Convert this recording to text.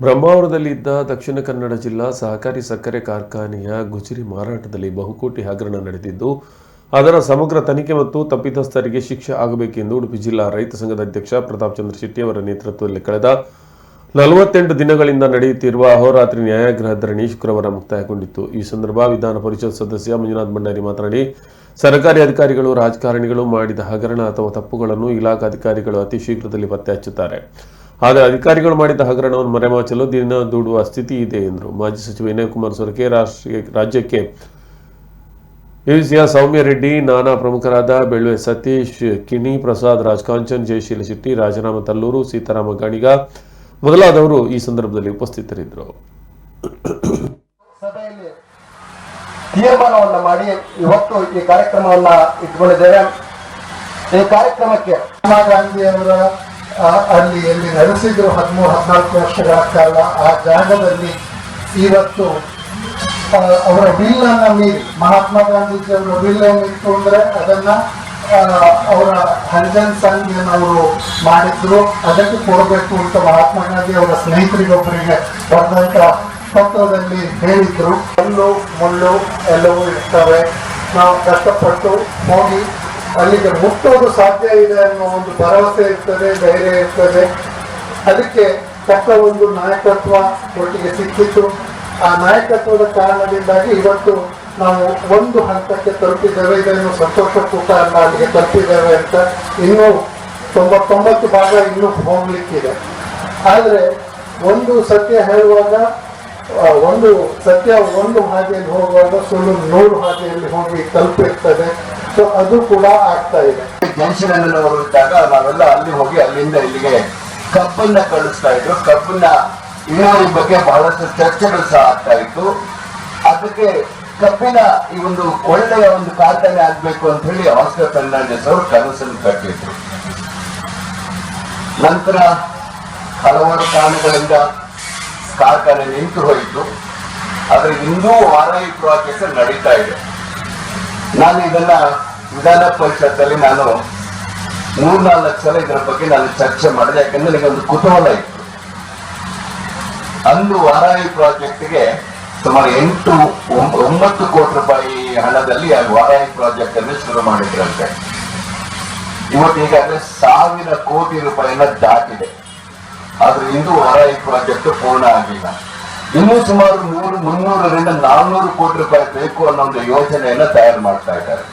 ಬ್ರಹ್ಮಾವರದಲ್ಲಿದ್ದ ದಕ್ಷಿಣ ಕನ್ನಡ ಜಿಲ್ಲಾ ಸಹಕಾರಿ ಸಕ್ಕರೆ ಕಾರ್ಖಾನೆಯ ಗುಜರಿ ಮಾರಾಟದಲ್ಲಿ ಬಹುಕೋಟಿ ಹಗರಣ ನಡೆದಿದ್ದು, ಅದರ ಸಮಗ್ರ ತನಿಖೆ ಮತ್ತು ತಪ್ಪಿತಸ್ಥರಿಗೆ ಶಿಕ್ಷೆ ಆಗಬೇಕೆಂದು ಉಡುಪಿ ಜಿಲ್ಲಾ ರೈತ ಸಂಘದ ಅಧ್ಯಕ್ಷ ಪ್ರತಾಪ್ ಚಂದ್ರ ಶೆಟ್ಟಿ ಅವರ ನೇತೃತ್ವದಲ್ಲಿ ಕಳೆದ ನಲವತ್ತೆಂಟು ದಿನಗಳಿಂದ ನಡೆಯುತ್ತಿರುವ ಅಹೋರಾತ್ರಿ ನ್ಯಾಯಾಗ್ರಹ ಧರಣಿ ಶುಕ್ರವಾರ ಮುಕ್ತಾಯಗೊಂಡಿತ್ತು. ಈ ಸಂದರ್ಭ ವಿಧಾನ ಪರಿಷತ್ ಸದಸ್ಯ ಮಂಜುನಾಥ್ ಭಂಡಾರಿ ಮಾತನಾಡಿ, ಸರ್ಕಾರಿ ಅಧಿಕಾರಿಗಳು ರಾಜಕಾರಣಿಗಳು ಮಾಡಿದ ಹಗರಣ ಅಥವಾ ತಪ್ಪುಗಳನ್ನು ಇಲಾಖಾ ಅಧಿಕಾರಿಗಳು ಅತಿ ಶೀಘ್ರದಲ್ಲಿ ಪತ್ತೆ ಹಚ್ಚುತ್ತಾರೆ. ಆದರೆ ಅಧಿಕಾರಿಗಳು ಮಾಡಿದ ಹಗರಣವನ್ನು ಮರೆಮಾಚಲು ದಿನ ದೂಡುವ ಸ್ಥಿತಿ ಇದೆ ಎಂದರು. ಮಾಜಿ ಸಚಿವ ವಿನಯ್ ಕುಮಾರ್ ಸೊರಕೆ ರಾಷ್ಟ್ರೀಯ ರಾಜ್ಯಕ್ಕೆ ಯುಸಿಯ ಸೌಮ್ಯ ರೆಡ್ಡಿ, ನಾನಾ ಪ್ರಮುಖರಾದ ಬೆಳ್ಳುವೆ ಸತೀಶ್, ಕಿಣಿ ಪ್ರಸಾದ್, ರಾಜಕಾಂಚನ್, ಜಯಶೀಲ ಶೆಟ್ಟಿ ರಾಜರಾಮ ತಲ್ಲೂರು, ಸೀತಾರಾಮ ಗಾಣಿಗ ಮೊದಲಾದವರು ಈ ಸಂದರ್ಭದಲ್ಲಿ ಉಪಸ್ಥಿತರಿದ್ದರು. ತೀರ್ಮಾನವನ್ನ ಮಾಡಿ ಇವತ್ತು ಈ ಕಾರ್ಯಕ್ರಮವನ್ನ ಇಟ್ಕೊಂಡಿದ್ದೇವೆ. ಈ ಕಾರ್ಯಕ್ರಮಕ್ಕೆ ಮಹಾತ್ಮ ಗಾಂಧಿ ಅವರ ಅಲ್ಲಿ ಎಲ್ಲಿ ನೆಲೆಸಿದ್ರು ಹದಿಮೂರು, ಹದಿನಾಲ್ಕು ವರ್ಷಗಳ ಕಾಲ ಆ ಜಾಗದಲ್ಲಿ ಇವತ್ತು ಅವರ ಬಿಲ್ಲನ್ನು ಮೀರಿ, ಮಹಾತ್ಮ ಗಾಂಧೀಜಿ ಅವರ ಬಿಲ್ ಏನಿತ್ತು ಅಂದ್ರೆ ಅದನ್ನ ಅವರ ಹರಿಜನ್ ಸಂಘ ಅವರು ಮಾಡಿದ್ರು. ಅದಕ್ಕೆ ಕೊಡಬೇಕು ಅಂತ ಮಹಾತ್ಮ ಗಾಂಧಿ ಅವರ ಸ್ನೇಹಿತರಿಗೊಬ್ಬರಿಗೆ ಬರೆದಂತ ಪತ್ರದಲ್ಲಿ ಹೇಳಿದ್ರು. ಕಲ್ಲು, ಮುಳ್ಳು ಎಲ್ಲವೂ ಇರ್ತವೆ. ನಾವು ಕಷ್ಟಪಟ್ಟು ಹೋಗಿ ಅಲ್ಲಿಗೆ ಮುಟ್ಟೋದು ಸಾಧ್ಯ ಇದೆ ಅನ್ನೋ ಒಂದು ಭರವಸೆ ಇರ್ತದೆ, ಧೈರ್ಯ ಇರ್ತದೆ. ಅದಕ್ಕೆ ತಕ್ಕ ಒಂದು ನಾಯಕತ್ವ ಒಟ್ಟಿಗೆ ಸಿಕ್ಕಿತು. ಆ ನಾಯಕತ್ವದ ಕಾರಣದಿಂದಾಗಿ ಇವತ್ತು ನಾವು ಒಂದು ಹಂತಕ್ಕೆ ತಲುಪಿದ್ದೇವೆ. ಇದನ್ನು ಸಂತೋಷ ಕೂಟ ಅಲ್ಲ ಅಲ್ಲಿಗೆ ತಲುಪಿದ್ದೇವೆ ಅಂತ ಇನ್ನೂ ತೊಂಬತ್ತೊಂಬತ್ತು ಭಾಗ ಇನ್ನೂ ಹೋಗ್ಲಿಕ್ಕಿದೆ. ಆದರೆ ಒಂದು ಸತ್ಯ ಹೇಳುವಾಗ ಒಂದು ಸತ್ಯ ಒಂದು ಹಾದಿಯಲ್ಲಿ ಹೋಗುವಾಗ ಸುಳ್ಳು ನೂರು ಹಾದಿಯಲ್ಲಿ ಹೋಗಿ ತಲುಪಿರ್ತದೆ. ಸೊ ಅದು ಕೂಡ ಆಗ್ತಾ ಇದೆ. ಅವರು ಇದ್ದಾಗ ನಾವೆಲ್ಲ ಅಲ್ಲಿ ಹೋಗಿ ಅಲ್ಲಿಂದ ಇಲ್ಲಿಗೆ ಕಬ್ಬನ್ನ ಕಳಿಸ್ತಾ ಇದ್ರು. ಕಬ್ಬನ್ನ ಇಳುವರಿ ಬಗ್ಗೆ ಬಹಳಷ್ಟು ಚರ್ಚೆಗಳು ಸಹ ಆಗ್ತಾ ಇತ್ತು. ಅದಕ್ಕೆ ಕಬ್ಬಿನ ಈ ಒಂದು ಒಳ್ಳೆಯ ಒಂದು ಕಾರ್ಖಾನೆ ಆಗ್ಬೇಕು ಅಂತ ಹೇಳಿ ಆಸ್ಕರ್ ಫರ್ನಾಂಡಿಸ್ ಅವರು ಕನಸನ್ನು ಕಟ್ಟಿದ್ರು. ನಂತರ ಹಲವಾರು ಕಾರಣಗಳಿಂದ ಕಾರ್ಖಾನೆ ನಿಂತು ಹೋಯಿತು. ಆದ್ರೆ ಇನ್ನೂ ಐ ಪ್ರಾಜೆಕ್ಟ್ ನಡೀತಾ ಇದೆ. ನಾನು ಇದನ್ನ ವಿಧಾನ ಪರಿಷತ್ತಲ್ಲಿ ನಾನು ಮೂರ್ನಾಲ್ಕು ಸಲ ಇದರ ಬಗ್ಗೆ ನಾನು ಚರ್ಚೆ ಮಾಡಿದೆ, ಯಾಕಂದ್ರೆ ನನಗೆ ಒಂದು ಕುತೂಹಲ ಇತ್ತು. ಅಂದು ವಾರಾಯಿ ಪ್ರಾಜೆಕ್ಟ್ಗೆ ಸುಮಾರು ಎಂಟು, ಒಂಬ- ಒಂಬತ್ತು ಕೋಟಿ ರೂಪಾಯಿ ಹಣದಲ್ಲಿ ಆ ವಾರಾಯಿ ಪ್ರಾಜೆಕ್ಟ್ ಅನ್ನು ಶುರು ಮಾಡಿದ್ರಂತೆ. ಇವತ್ತು ಈಗಾಗಲೇ ಸಾವಿರ ಕೋಟಿ ರೂಪಾಯಿನ ದಾಟಿದೆ. ಆದ್ರೆ ಇಂದು ವಾರಾಯಿ ಪ್ರಾಜೆಕ್ಟ್ ಪೂರ್ಣ ಆಗಿಲ್ಲ. ಇನ್ನೂ ಸುಮಾರು ನೂರು ಮುನ್ನೂರರಿಂದ ನಾನ್ನೂರು ಕೋಟಿ ರೂಪಾಯಿ ಬೇಕು ಅನ್ನೋ ಒಂದು ಯೋಜನೆಯನ್ನ ತಯಾರು ಮಾಡ್ತಾ ಇದ್ದಾರೆ.